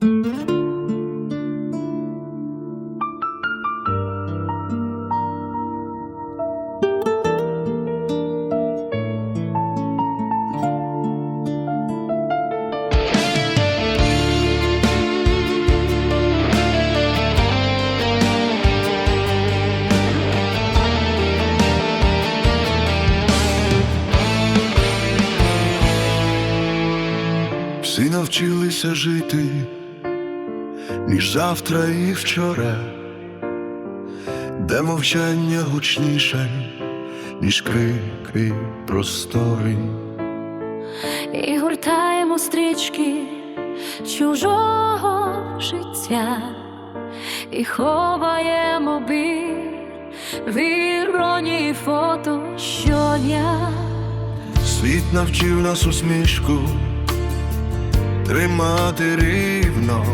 Всі навчилися жити між завтра і вчора, де мовчання гучніше, ніж крики простори. і гуртаємо стрічки чужого життя, і ховаємо біль в іронії фото щодня. Світ навчив нас усмішку тримати рівно,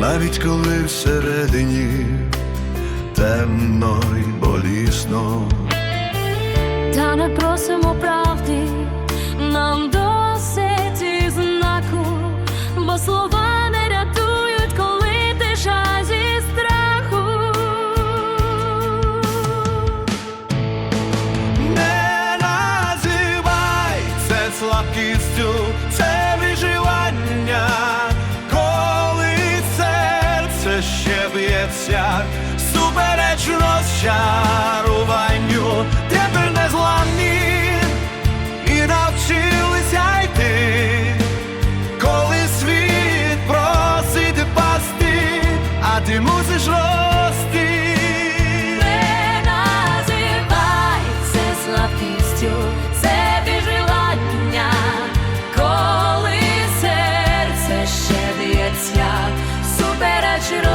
навіть коли всередині темно й болісно. Та не просимо правди, нам досить і знаку, бо слова не рятують, коли тиша зі страху. Не називай це слабкістю, серце ще б'ється, супереч розчаруванню,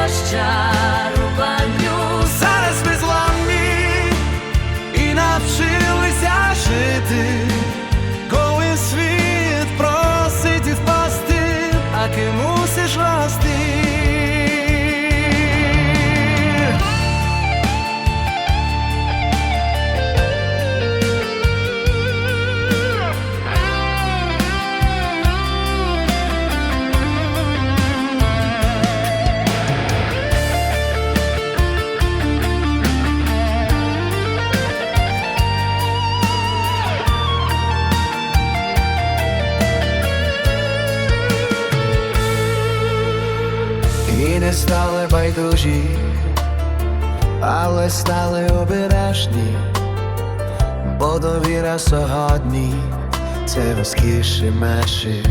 супереч І не стали байдужі, але стали обережні, бо довіра сьогодні це розкіші межі.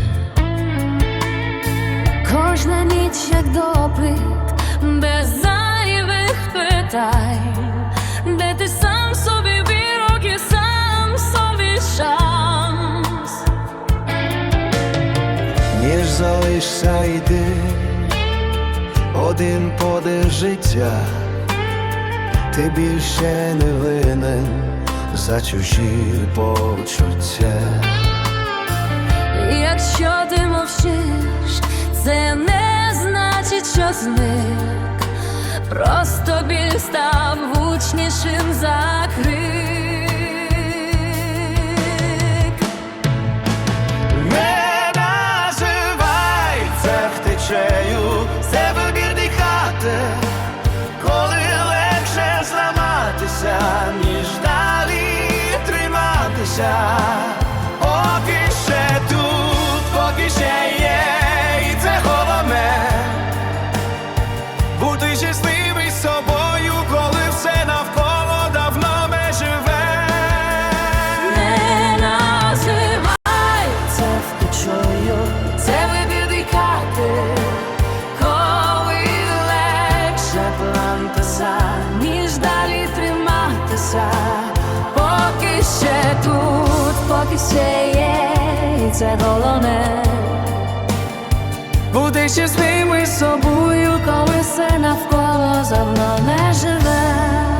Кожна ніч як допит, без зайвих питань, де ти сам собі вірок і сам собі шанс. ніж залишся йти, один подих життя, ти більше не винен за чужі почуття. Якщо ти мовчиш, це не значить, що зник. Просто біль став гучнішим за крик. Триматися. Поки ще тут, поки ще є, і це головне. Бути щасливий з собою, коли все навколо давно не живе. Не називай це втечою, це вибір дихати, коли легше плантися, ніж далі триматися, ще тут, поки ще є, і це головне. Бути щасливим з собою, коли все навколо за мною не живе.